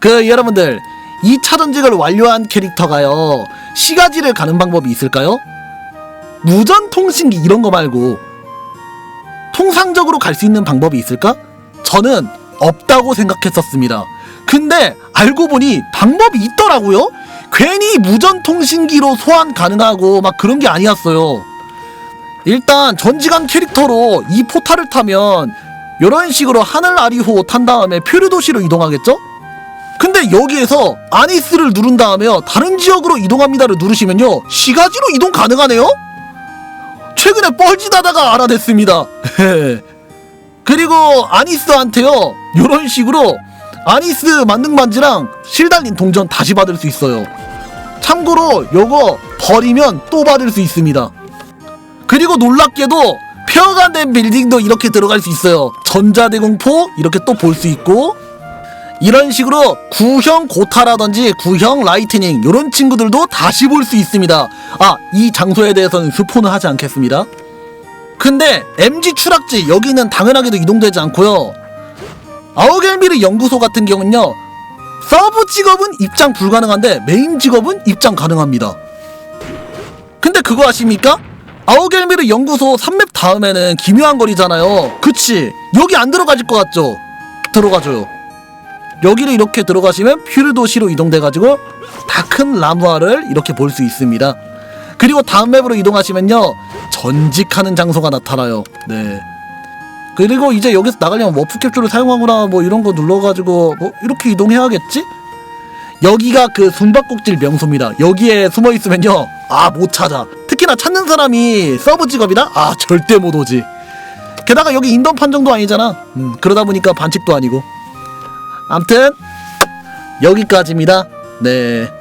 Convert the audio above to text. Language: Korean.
그 여러분들 2차 전직을 완료한 캐릭터가요 시가지를 가는 방법이 있을까요? 무전 통신기 이런 거 말고 통상적으로 갈 수 있는 방법이 있을까? 저는 없다고 생각했었습니다. 근데 알고 보니 방법이 있더라고요. 괜히 무전 통신기로 소환 가능하고 막 그런 게 아니었어요. 일단 전지간 캐릭터로 이 포탈을 타면 이런 식으로 하늘 아리호 탄 다음에 표류 도시로 이동하겠죠? 근데 여기에서 아니스를 누른 다음에 다른 지역으로 이동합니다를 누르시면요 시가지로 이동 가능하네요? 최근에 뻘짓하다가 알아냈습니다. 그리고 아니스한테요 이런 식으로 아니스 만능 반지랑 실 달린 동전 다시 받을 수 있어요. 참고로 요거 버리면 또 받을 수 있습니다. 그리고 놀랍게도 폐허가 된 빌딩도 이렇게 들어갈 수 있어요. 전자대공포 이렇게 또 볼 수 있고 이런 식으로 구형 고타라든지 구형 라이트닝 이런 친구들도 다시 볼 수 있습니다. 아, 이 장소에 대해서는 스포는 하지 않겠습니다. 근데 MG 추락지 여기는 당연하게도 이동되지 않고요. 아우겔미르 연구소 같은 경우는요. 서브 직업은 입장 불가능한데 메인 직업은 입장 가능합니다. 근데 그거 아십니까? 아우겔미르 연구소 3맵 다음에는 기묘한 거리잖아요. 그치? 여기 안 들어가질 것 같죠? 들어가줘요. 여기를 이렇게 들어가시면 퓨르 도시로 이동돼 가지고 다 큰 라무아를 이렇게 볼 수 있습니다. 그리고 다음 맵으로 이동하시면요 전직하는 장소가 나타나요. 네. 그리고 이제 여기서 나가려면 워프 캡슐을 사용하거나 뭐 이런 거 눌러가지고 뭐 이렇게 이동해야겠지? 여기가 그 숨바꼭질 명소입니다. 여기에 숨어 있으면요 아 못 찾아. 특히나 찾는 사람이 서브 직업이다? 아 절대 못 오지. 게다가 여기 인던 판정도 아니잖아. 음, 그러다 보니까 반칙도 아니고. 암튼 여기까지입니다. 네.